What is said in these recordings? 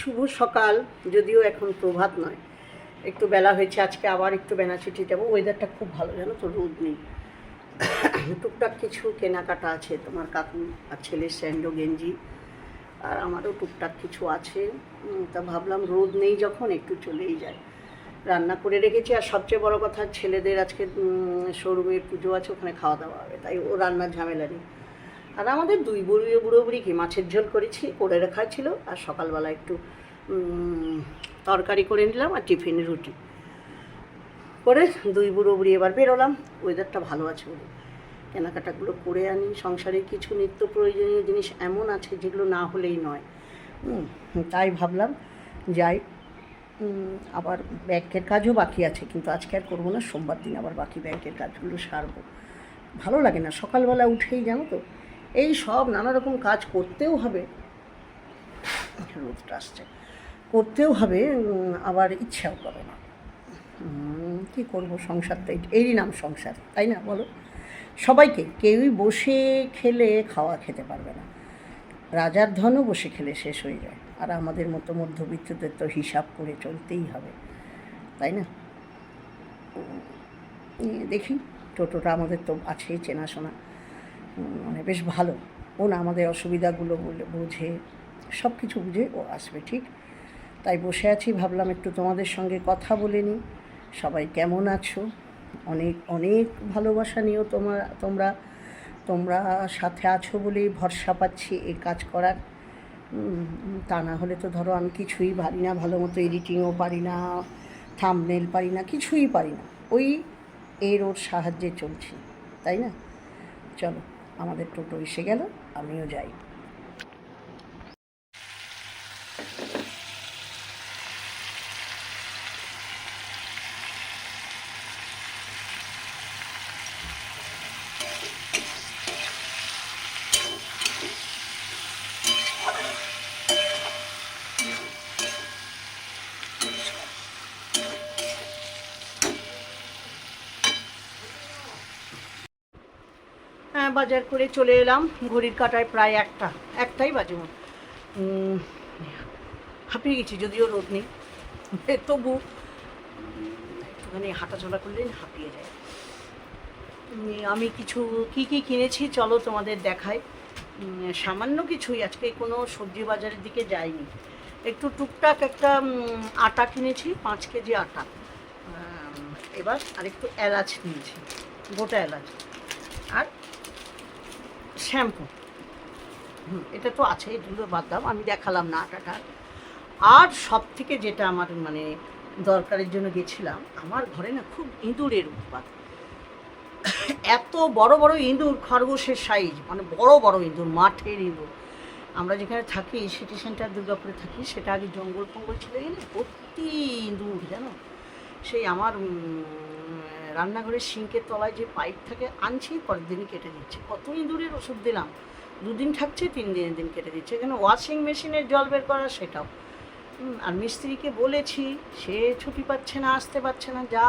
শুভ সকাল, যদিও এখন প্রভাত নয়। একটু বেলা হয়েছে, আজকে আবার একটু বেনাচিটি যাব ওয়েদারটা খুব ভালো, জানো তো, রোদ নেই। টুকটাক কিছু কেনাকাটা আছে, তোমার কাকু আর ছেলের স্যান্ডো গেঞ্জি, আর আমারও টুকটাক কিছু আছে। তা ভাবলাম রোদ নেই যখন, একটু চলেই যায় রান্না করে রেখেছি, আর সবচেয়ে বড় কথা, ছেলেদের আজকে শোরুমের পুজো আছে, ওখানে খাওয়া দাওয়া হবে, তাই ও রান্নার ঝামেলা নেই। আর আমাদের দুই বুড়ি বুড়ো বুড়ি কি মাছের ঝোল করেছি, করে রাখা ছিল, আর সকালবেলা একটু তরকারি করে নিলাম আর টিফিন রুটি। করে দুই বুড়ো বুড়ি এবার বেরোলাম ওয়েদারটা ভালো আছে বলে। কেনাকাটাগুলো করে আনি সংসারের কিছু নিত্য প্রয়োজনীয় জিনিস এমন আছে যেগুলো না হলেই নয়। তাই ভাবলাম যাই। আবার ব্যাংকের কাজও বাকি আছে, কিন্তু আজকে আর করব না, সোমবার দিন আবার বাকি ব্যাংকের কাজগুলো সারবো। ভালো লাগে না, সকালবেলা উঠেই জানো তো এই সব নানা রকম কাজ করতেও হবে। রোদটা আসছে। করতেও হবে আবার ইচ্ছাও করে না। কী করব সংসারটা এরই নাম সংসার, তাই না বলো? সবাইকে, কেউই বসে খেলে খাওয়া খেতে পারবে না। রাজার ধনও বসে খেলে শেষ হয়ে যায়। আর আমাদের মতো মধ্যবিত্তদের তো হিসাব করে চলতেই হবে, তাই না? দেখি, টোটোটা আমাদের তো আছেই চেনাশোনা। মানে বেশ ভালো। ও না আমাদের অসুবিধাগুলো বলে বোঝে সব কিছু বুঝে ও আসবে, ঠিক? তাই বসে আছি, ভাবলাম একটু তোমাদের সঙ্গে কথা বলে নিই। সবাই কেমন আছো? অনেক অনেক ভালোবাসা নিয়েও তোমার তোমরা। তোমরা সাথে আছো বলেই ভরসা পাচ্ছি এই কাজ করার। তা না হলে তো ধরো আমি কিছুই পারি না, ভালো মতো এডিটিংও পারি না, থামনেল পারি না, কিছুই পারি না। ওই এর ওর সাহায্যে চলছি, তাই না? চলো। আমাদের টোটো এসে গেল আমিও যাই। বাজার করে চলে এলাম। ঘড়ির কাটায় প্রায় একটা একটাই বাজে হাঁপিয়ে গেছি যদিও রোদ নেই। তবু একটুখানি হাঁটাচলা করলে হাঁপিয়ে যায়। আমি কিছু কি কি কিনেছি চলো তোমাদের উম, সামান্য কিছুই আজকে কোনো সবজি বাজারের দিকে যাইনি। একটু টুকটাক একটা আটা কিনেছি পাঁচ কেজি আটা। এবার আরেকটু এলাচ নিয়েছি গোটা এলাচ। আর শ্যাম্পু। এটা তো আছে এগুলো বাদ দাও, আমি দেখালাম না আটাটা। আর সব থেকে যেটা আমার মানে দরকারের জন্য গেছিলাম, আমার ঘরে না খুব ইঁদুরের উৎপাত। এত বড় বড় ইঁদুর, খরগোশের সাইজ মানে বড় বড় ইঁদুর, মাঠের ইঁদুর। আমরা যেখানে থাকি সিটি সেন্টার দুর্গাপুরে থাকি, সেটা আগে জঙ্গল ফঙ্গল ছিল না ভর্তি ইঁদুর, জানো? সেই আমার রান্নাঘরের সিঙ্কের তলায় যে পাইপ থাকে আনছি পরের দিনই কেটে দিচ্ছে। কত ইঁদুরের ওষুধ দিলাম। দুদিন থাকছে তিন দিনের দিন কেটে দিচ্ছে। এখানে ওয়াশিং মেশিনের জল বের করা সেটাও। আর মিস্ত্রিকে বলেছি সে ছুটি পাচ্ছে না আসতে পারছে না যা।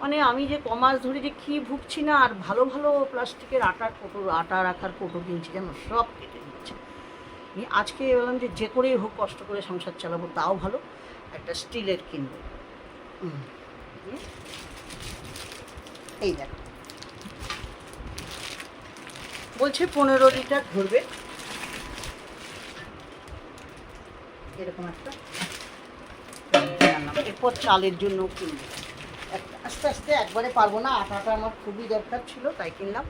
মানে আমি যে কমাস ধরে যে কী ভুগছি না আর ভালো ভালো প্লাস্টিকের আটার কোটো আটা রাখার কোটো কিনছি যেন সব কেটে দিচ্ছে। আমি আজকে বললাম যে যে করেই হোক কষ্ট করে সংসার চালাবো তাও ভালো। একটা স্টিলের কিনবো। হুম, এই দেখো। বলছে পনেরো লিটার ধরবে। এরকম একটা। এরপর চালের জন্য কিনবো। আস্তে আস্তে একবারে পারব না, আটাটা আমার খুবই দরকার ছিল, তাই কিনলাম।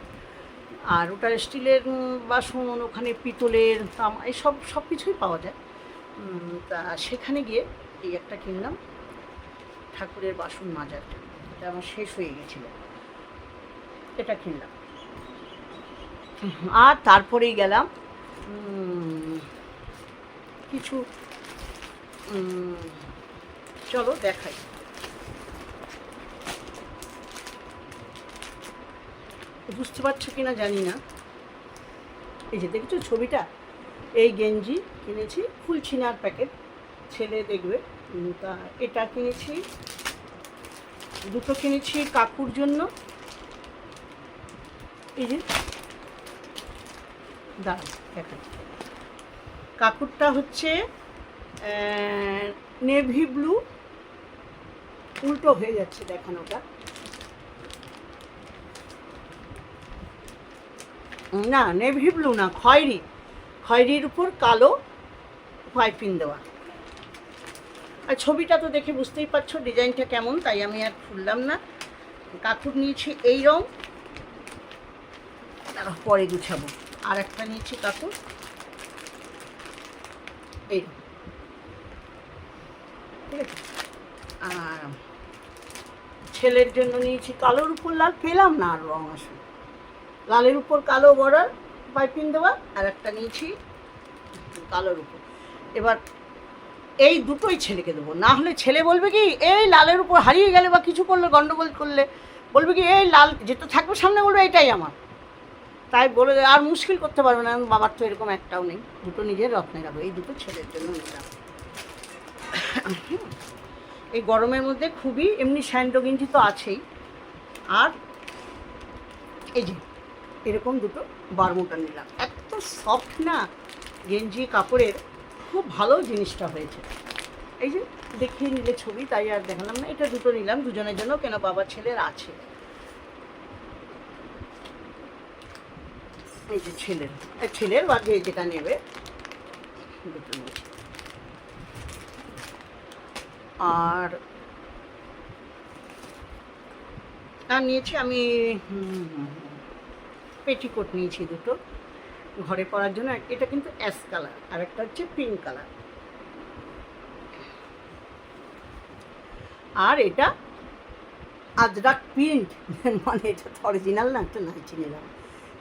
আর ওটা স্টিলের বাসন, ওখানে পিতলের, তামা এই সব সব কিছুই পাওয়া যায়। তা সেখানে গিয়ে এই একটা কিনলাম। ঠাকুরের বাসন মাজার। এটা আমার শেষ হয়ে গেছিল। এটা কিনলাম। আর তারপরেই গেলাম কিছু চলো দেখাই। বুঝতে পারছ কি না জানি না। এই যে দেখেছ ছবিটা? এই গেঞ্জি কিনেছি ফুল ফুলছিনার প্যাকেট, ছেলে দেখবে। তা এটা কিনেছি, দুটো কিনেছি কাকুর জন্য। এই যে দেখেন কাকুরটা হচ্ছে নেভি ব্লু উল্টো হয়ে যাচ্ছে দেখানোটা। না নেভি ব্লু না, খয়েরি। খয়েরির উপর কালো পাইপিং দেওয়া। আর ছবিটা তো দেখে বুঝতেই পারছ, ডিজাইনটা কেমন, তাই আমি আর খুললাম না। কাকুর নিয়েছি এই রং। দাঁড়াও, পরে গুছাবো। আর একটা নিয়েছি কাকুর এই ঠিক আছে? ছেলের জন্য নিয়েছি কালোর উপর লাল পেলাম না আর রং আসলে। লালের উপর কালো বর্ডার পাইপিং দেওয়া আর একটা নিয়েছি কালোর উপর। এবার এই দুটোই ছেলেকে দেবো। না হলে ছেলে বলবে কি এই লালের উপর হারিয়ে গেলে বা কিছু করলে গন্ডগোল করলে। বলবে কি এই লাল যেটা থাকবে সামনে বলবে এটাই আমার। তাই বলে আর মুশকিল করতে পারবে না বাবার তো এরকম একটাও নেই। দুটো নিজের রত্নে রাখব এই দুটো ছেলের জন্য নিলাম এই গরমের মধ্যে খুবই, এমনি স্যান্ডো গেঞ্জি তো আছেই। আর এই যে, এরকম দুটো বারমুটা নিলাম এত সফট না, গেঞ্জি, কাপড়ের, খুব ভালো জিনিসটা হয়েছে। এই যে, দেখিয়ে নিলে ছবি, তাই আর দেখালাম না, এটা দুটো নিলাম, দুজনের জন্য, কেন বাবা ছেলের আছে। এই যে ছেলের ছেলের বা যেটা নেবে আর আর নিয়েছি আমি পেটিকোট নিয়েছি দুটো। ঘরে পরার জন্য এটা কিন্তু অ্যাশ কালার, আর একটা হচ্ছে পিঙ্ক কালার। আর এটা আজরাক প্রিন্ট মানে এটা অরিজিনাল না, একটা নাইটি নিলাম।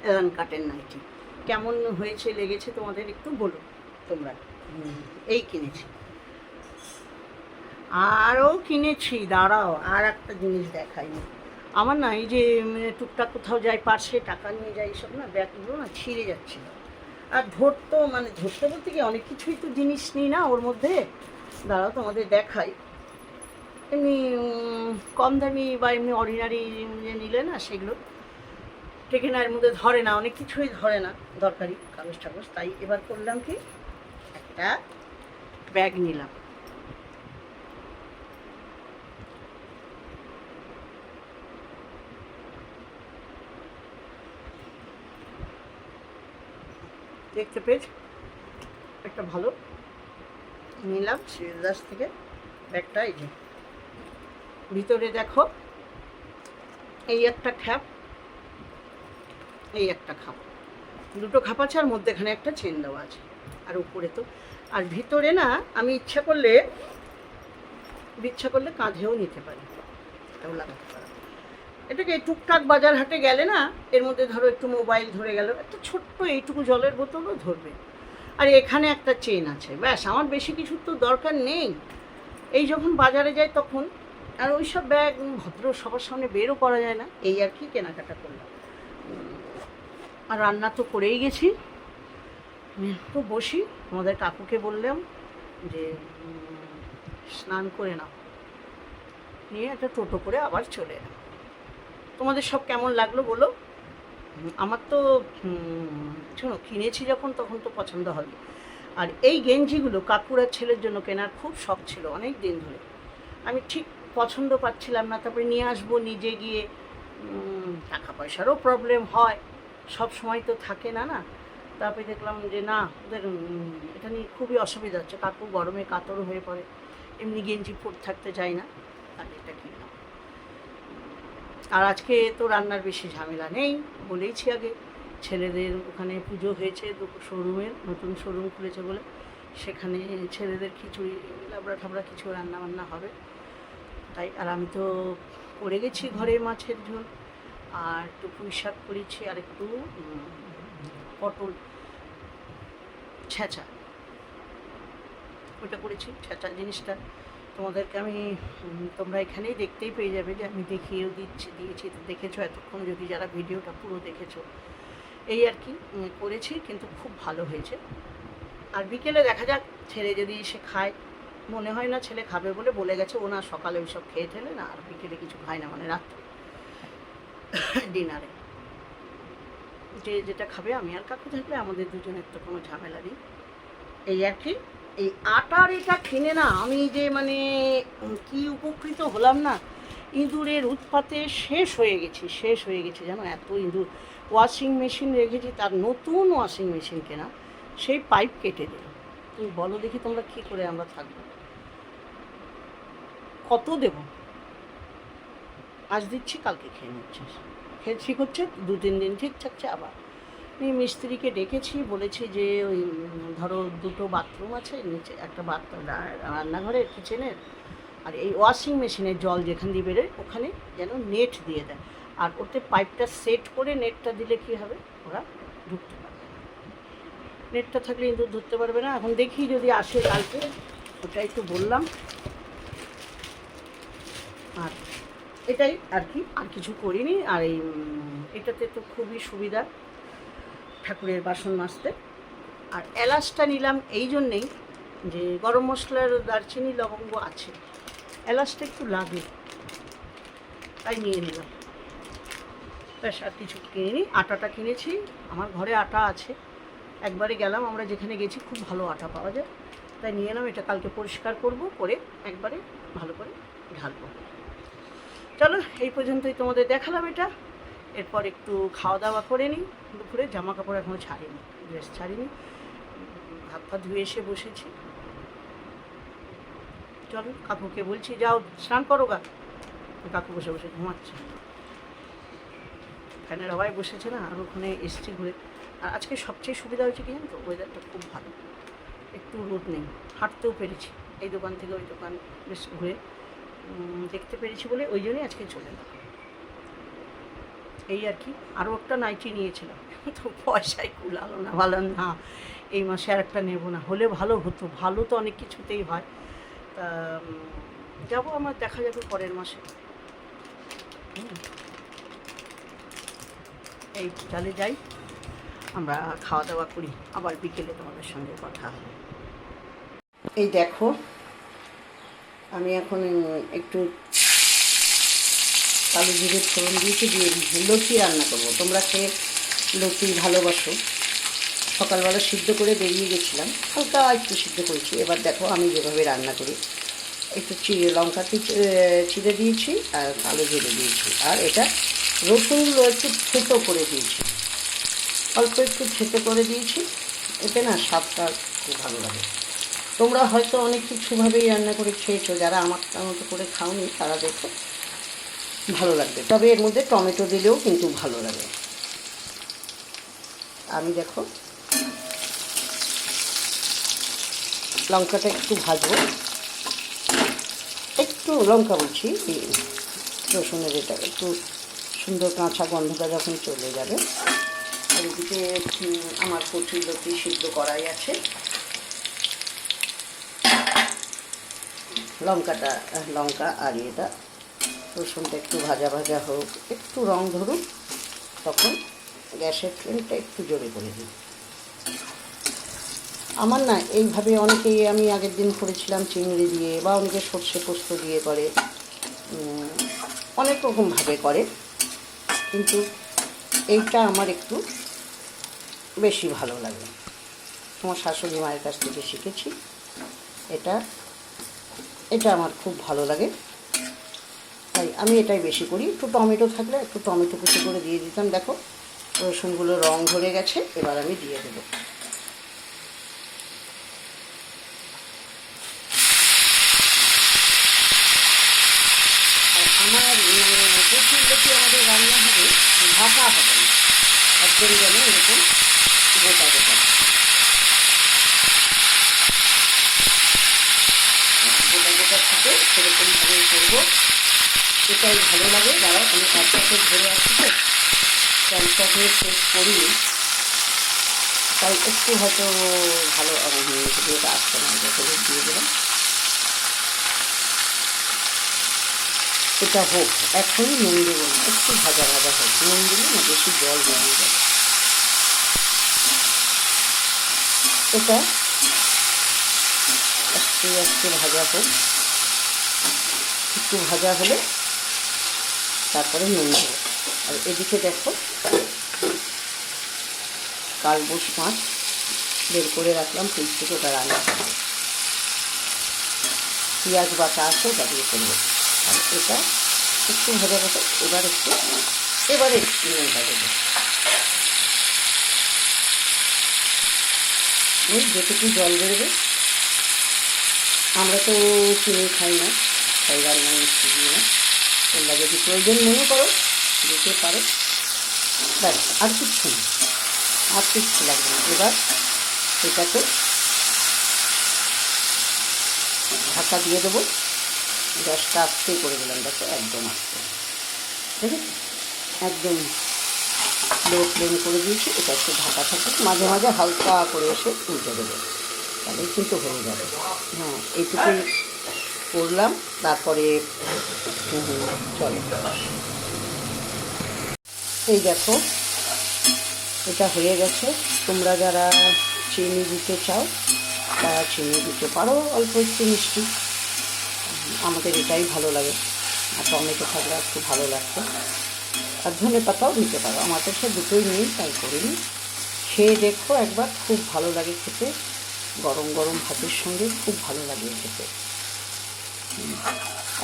এলান কাটের নাইটি। কেমন হয়েছে লেগেছে তোমাদের একটু বলো। তোমরা এই কিনেছি। আরও কিনেছি দাঁড়াও আর একটা জিনিস দেখাইনি আমার না এই যে টুকটাক কোথাও যাই পার্সে টাকা নিয়ে যাই এইসব না ব্যাগগুলো না ছিঁড়ে যাচ্ছিল আর ধরতো মানে ধরতে বলতে কি অনেক কিছুই তো জিনিস নিই না ওর মধ্যে। দাঁড়াও তোমাদের দেখাই। এমনি কম দামি বা এমনি অর্ডিনারি যে নিলে না সেগুলো টেকে না এর মধ্যে ধরে না, অনেক কিছুই ধরে না দরকারি কাগজ টাগজ। তাই এবার করলাম কি? একটা ব্যাগ নিলাম। দেখতে পেয়েছ? একটা ভালো। নিলাম শ্রীদাস থেকে ব্যাগটা, এই যে। ভিতরে দেখো, এই একটা খ্যাপ এই একটা খাপ দুটো খাপ আছে আর মধ্যেখানে একটা চেন দেওয়া আছে। আর উপরে তো আর ভিতরে না, আমি ইচ্ছা করলে ইচ্ছা করলে কাঁধেও নিতে পারি। এটাও লাগাতে পারি এটাকে টুকটাক বাজার হাটে গেলে না, এর মধ্যে ধরো একটু মোবাইল ধরে গেল, একটা ছোট্ট এইটুকু জলের বোতলও ধরবে। আর এখানে একটা চেন আছে। ব্যাস, আমার বেশি কিছুর তো দরকার নেই। এই যখন বাজারে যাই তখন আর ওই সব ব্যাগ ভদ্র সবার সামনে বেরও করা যায় না। এই আর কি কেনাকাটা করলাম। আর রান্না তো করেই গেছি। একটু বসি আমাদের কাকুকে বললাম যে স্নান করে নাও। নিয়ে একটা টোটো করে আবার চলে এলাম। তোমাদের সব কেমন লাগল বলো? আমার তো শোনো, কিনেছি যখন, তখন তো পছন্দ হবে আর এই গেঞ্জিগুলো কাকুরার ছেলের জন্য কেনার খুব শখ ছিল অনেক দিন ধরে। আমি ঠিক পছন্দ পাচ্ছিলাম না, তারপরে নিয়ে আসব, নিজে গিয়ে টাকা পয়সারও প্রবলেম হয়। সব সময় তো থাকে না না? তারপরে দেখলাম যে না, ওদের এটা নিয়ে খুবই অসুবিধা হচ্ছে। কাকু গরমে কাতর হয়ে পড়ে। এমনি গেঞ্জি পরে থাকতে চায় না। আর এটা কিনলাম আর আজকে তো রান্নার বেশি ঝামেলা নেই বলেইছি আগে। ছেলেদের ওখানে পুজো হয়েছে শোরুমের, নতুন শোরুম খুলেছে বলে। সেখানে ছেলেদের খিচুড়ি লাবড়া ঠাবড়া কিছু রান্না বান্না হবে। তাই, আর আমি তো করে গেছি ঘরে মাছের ঝোল। আর একটু পুঁই শাক করেছি, আর একটু পটল ছেঁচা। ওটা করেছি, ছেঁচা জিনিসটা। তোমাদেরকে আমি তোমরা এখানেই দেখতেই পেয়ে যাবে যে আমি দেখিয়েও দিচ্ছি, দিয়েছি, দেখেছ এতক্ষণ যদি যারা ভিডিওটা পুরো দেখেছ। এই আর কি করেছি, কিন্তু খুব ভালো হয়েছে। আর বিকেলে দেখা যাক, ছেলে যদি এসে খায়, মনে হয় না ছেলে খাবে বলে বলে গেছে, ও না সকালে ওই সব খেয়ে ঠেলে না, আর বিকেলে কিছু খায় না মানে রাত্রে। ডিনারে। যে যেটা খাবে আমি আর কাকু থাকলে আমাদের দুজনের তো কোনো ঝামেলা নেই। এই আর কি, এই আটার এটা কিনে না আমি যে মানে কি উপকৃত হলাম না, ইঁদুরের উৎপাতে শেষ হয়ে গেছি, শেষ হয়ে গেছে, জানো এত ইঁদুর। ওয়াশিং মেশিন রেখেছি, তার নতুন ওয়াশিং মেশিন কেনা, সেই পাইপ কেটে দিল তুমি বলো দেখি তোমরা কী করে আমরা থাকব। কত দেব? আজ দিচ্ছি, কালকে খেয়ে নিচ্ছে খেয়ে ঠিক হচ্ছে, দু তিন দিন ঠিক থাকছে আবার। আমি মিস্ত্রিকে ডেকেছি, বলেছি যে ওই, ধরো দুটো বাথরুম আছে, নিচে একটা বাথরুম, রান্নাঘরের, কিচেনের, আর এই ওয়াশিং মেশিনের জল যেখান দিয়ে বেরোয়, ওখানে যেন নেট দিয়ে দেয়। আর ওতে পাইপটা সেট করে নেটটা দিলে কি হবে? ওরা ঢুকতে পারবে নেটটা থাকলে কিন্তু ধরতে পারবে না। এখন দেখি যদি আসে কালকে, ওটা একটু বললাম। আর এটাই আর কি। আর কিছু করিনি, আর এই এটাতে তো খুবই সুবিধা ঠাকুরের বাসন মাজতে। আর এলাচটা নিলাম এই জন্যেই যে গরম মশলার দারচিনি, লবঙ্গ আছে। এলাচটা একটু লাগে, তাই নিয়ে নিলাম। ব্যাস, আর কিছু কিনিনি। আটাটা কিনেছি, আমার ঘরে আটা আছে। একবারে গেলাম, আমরা যেখানে গেছি খুব ভালো আটা পাওয়া যায়। তাই নিয়ে এলাম, এটা কালকে পরিষ্কার করব, করে একবারে ভালো করে ঢালবো। চলো, এই পর্যন্তই তোমাদের দেখালাম এটা। এরপর একটু খাওয়া দাওয়া করে নিই। দুপুরে জামা কাপড় এখনও ছাড়িনি, ড্রেস ছাড়িনি। হাত পা ধুয়ে এসে বসেছি। চলো, কাকুকে বলছি, যাও, স্নান করো গা। কাকু বসে বসে ঘুমাচ্ছে। ফ্যানের হওয়ায় বসেছে না, আর ওখানে এসছি ঘুরে। আর আজকে সবচেয়ে সুবিধা হয়েছে কি জানো তো? ওয়েদারটা খুব ভালো। একটু রোদ নেই, হাঁটতেও পেরেছি। এই দোকান থেকে ওই দোকান বেশ ঘুরে দেখতে পেরেছি বলে ওই জন্যই আজকে চলে এলাম। এই আর কি, আরও একটা নাইটি নিয়েছিলাম। তো পয়সাই কুলালো না, ভালো না এই মাসে আর একটা নেব না, হলে ভালো হতো, ভালো তো অনেক কিছুতেই হয়। তা যাব আমার, দেখা যাবে পরের মাসে। এই তাহলে যাই, আমরা খাওয়া দাওয়া করি, আবার বিকেলে তোমাদের সঙ্গে কথা হবে। এই দেখো আমি এখন একটু কালো জিরে ফোড়ন দিয়েছি, দিয়ে লুচি রান্না করব। তোমরা খেয়ে লুচি ভালোবাসো। সকালবেলা সিদ্ধ করে বেরিয়ে গেছিলাম। হালকা একটু সিদ্ধ করেছি। এবার দেখো আমি যেভাবে রান্না করি। একটু চিড়ে লঙ্কা চিড়ে দিয়েছি আর কালো জিরে দিয়েছি। আর এটা রসুনগুলো একটু থেতো করে দিয়েছি। অল্প একটু থেতো করে দিয়েছি। এতে না স্বাদটা খুব ভালো লাগে। তোমরা হয়তো অনেক কিছুভাবেই রান্না করে খেয়েছো, যারা আমার মতো করে খাওনি তারা দেখো ভালো লাগবে। তবে এর মধ্যে টমেটো দিলেও কিন্তু ভালো লাগে। আমি দেখো লঙ্কাটা একটু ভাজবো। একটু লঙ্কা বলছি রসুনের এটা একটু সুন্দর কাঁচা গন্ধটা যখন চলে যাবে। আর এদিকে আমার কচুর লতি সিদ্ধ করাই আছে। লঙ্কাটা লঙ্কা আর এটা রসুনটা একটু ভাজা ভাজা হোক, একটু রং ধরুক, তখন গ্যাসের ফ্লেমটা একটু জোরে করে দিই। আমার না এইভাবে অনেকেই আমি আগের দিন করেছিলাম চিংড়ি দিয়ে বা অনেকে সর্ষে পোস্ত দিয়ে করে অনেক রকমভাবে করে, কিন্তু এইটা আমার একটু বেশি ভালো লাগে। আমার শাশুড়ি মায়ের কাছ থেকে শিখেছি, এটা এটা আমার খুব ভালো লাগে। তাই আমি এটাই বেশি করি। একটু টমেটো থাকলে একটু টমেটো কুচি করে দিয়ে দিতাম, দেখো। রসুনগুলো রং ধরে গেছে, এবার আমি দিয়ে দেবো। আমার প্রচুর বেশি আমাদের রান্না হবে, ভাপা হবে না। একদম যেন এরকম গোটা গোটা গোটা থাকে সেরকমভাবেই করব। এটাই ভালো লাগে। যারা আমি বছর ধরে আসছি তো। হয়ে শেষ করিনি তাই একটু হয়তো ভালো ভিডিওটা আসছে না যখন দিয়ে দিলাম। এটা হোক, এখনই নুন দেবো না একটু ভাজা ভাজা হোক। নুন দিলে না বেশি জল বেরিয়ে যাবে। এটা আস্তে আস্তে ভাজা হোক। একটু ভাজা হলে তারপরে নুন দেবো। আর এদিকে দেখো, কালবোস মাছ বের করে রাখলাম, ফ্রিজ থেকে ওটা রান্না। পেঁয়াজ বাটা আছে দিয়ে করব। আর এটা একটু ভাজা ভাজা, এবার একটু, এবারে একটু নুনটা দেবো। যেটুকু জল বেরোবে, আমরা তো চিনি খাই না। তাই না তোমরা যদি প্রয়োজন মনে করো, দিতে পারো। ব্যাস, আর কিচ্ছু না। আর কিচ্ছু লাগবে না। এবার এটাকে ঢাকা দিয়ে দেবো। গ্যাসটা আস্তেই করে দিলাম। দেখো, একদম আস্তে। ঠিক আছে একদম লো ফ্লেম করে দিয়েছি। এটা একটু ঢাকা থাকে মাঝে মাঝে হালকা করে এসে উল্টে দেবো। তাহলে কিন্তু হয়ে যাবে। হ্যাঁ এইটুকুই করলাম, তারপরে চলো। এই দেখো, এটা হয়ে গেছে। তোমরা যারা চিনি দিতে চাও, তারা চিনি দিতে পারো, অল্প একটু মিষ্টি। আমাদের এটাই ভালো লাগে। আর টমেটো থাকলে একটু ভালো লাগতো। আর ধনে পাতাও দিতে পারো। আমাদের সে দুটোই নেই, তাই করিনি। খেয়ে দেখো একবার, খুব ভালো লাগে খেতে। গরম গরম ভাতের সঙ্গে খুব ভালো লাগে খেতে।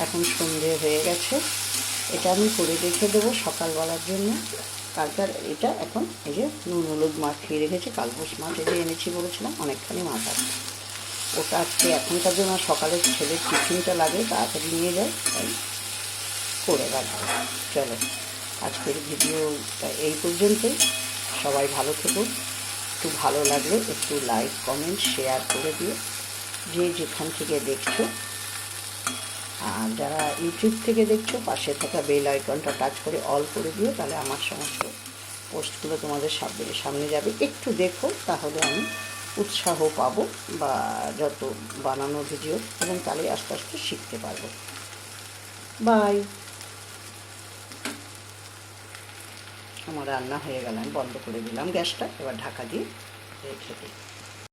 এখন সন্ধে হয়ে গেছে। এটা আমি করে রেখে দেবো সকালবেলার জন্য। কালকার এটা এখন এই যে নুন হলুদ মাখিয়ে রেখেছি কালবোস মাছ এই যে এনেছি বলেছিলাম, অনেকখানি মাছ আছে। ওটা আজকে এখনকার জন্য সকালে ছেলের টিফিনটা লাগে, তাড়াতাড়ি নিয়ে যায়, তাই করে রাখব। চলো, আজকের ভিডিওটা এই পর্যন্তই। সবাই ভালো থেকো। একটু ভালো লাগলে একটু লাইক কমেন্ট শেয়ার করে দিও। যে যেখান থেকে দেখছ আর যারা ইউটিউব থেকে দেখছ, পাশে থাকা বেল আইকনটা টাচ করে অল করে দিও, তাহলে আমার সমস্ত পোস্টগুলো তোমাদের সামনে সামনে যাবে। একটু দেখো, তাহলে আমি উৎসাহ পাবো বা যত বানানো ভিডিও, এবং তাহলে আস্তে আস্তে শিখতে পারব। বাই। আমার রান্না হয়ে গেল, আমি বন্ধ করে দিলাম গ্যাসটা, এবার ঢাকা দিয়ে রেখে দিই।